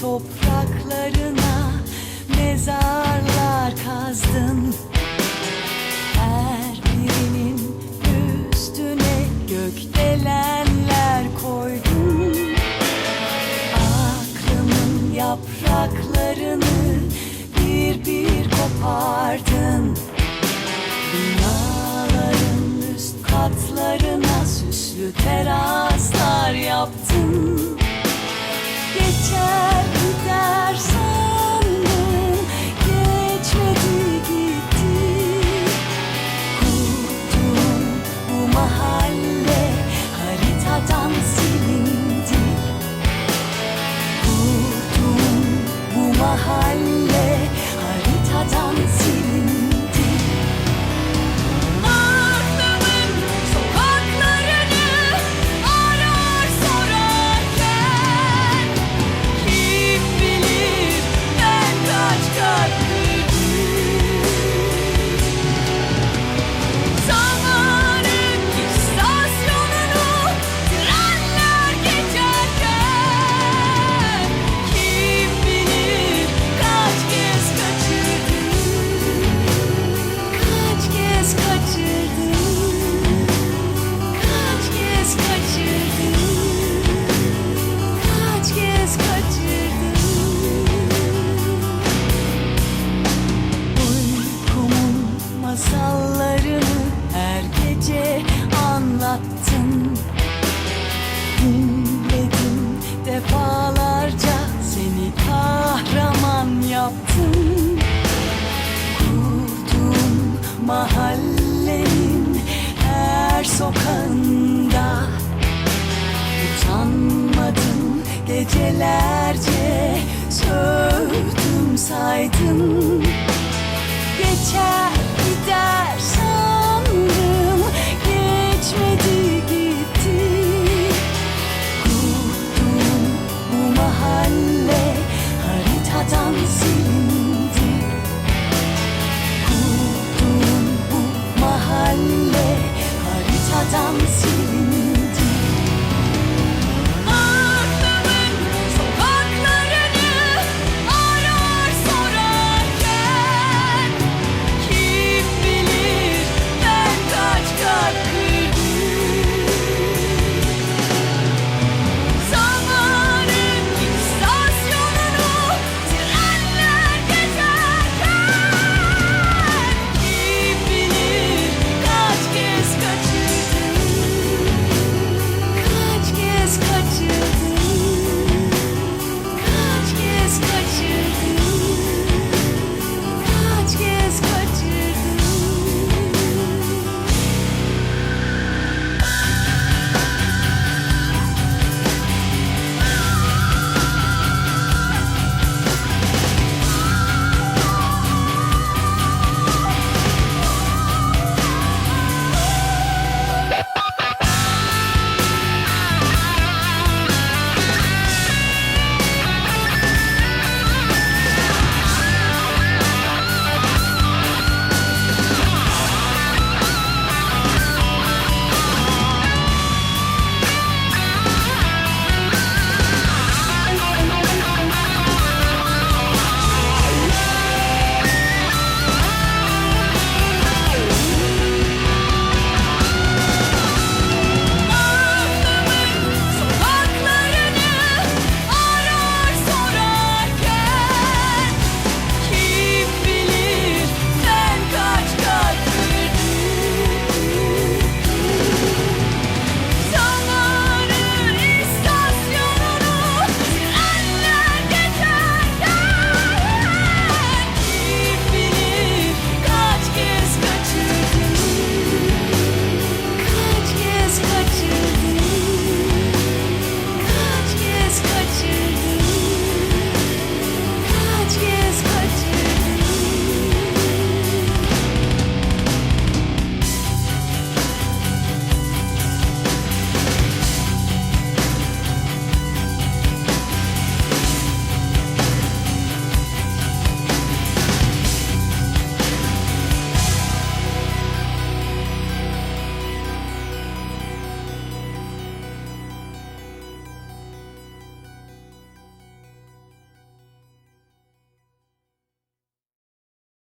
topraklarına mezarlar kazdın. Her birinin üstüne gökdelenler koydun. Aklımın yapraklarını bir bir kopardın. Binaların üst katlarına süslü teraslar yaptın. Geçer mahallenin her sokağında Utanmadım. Gecelerce sövdüm saydım. Geçer dance.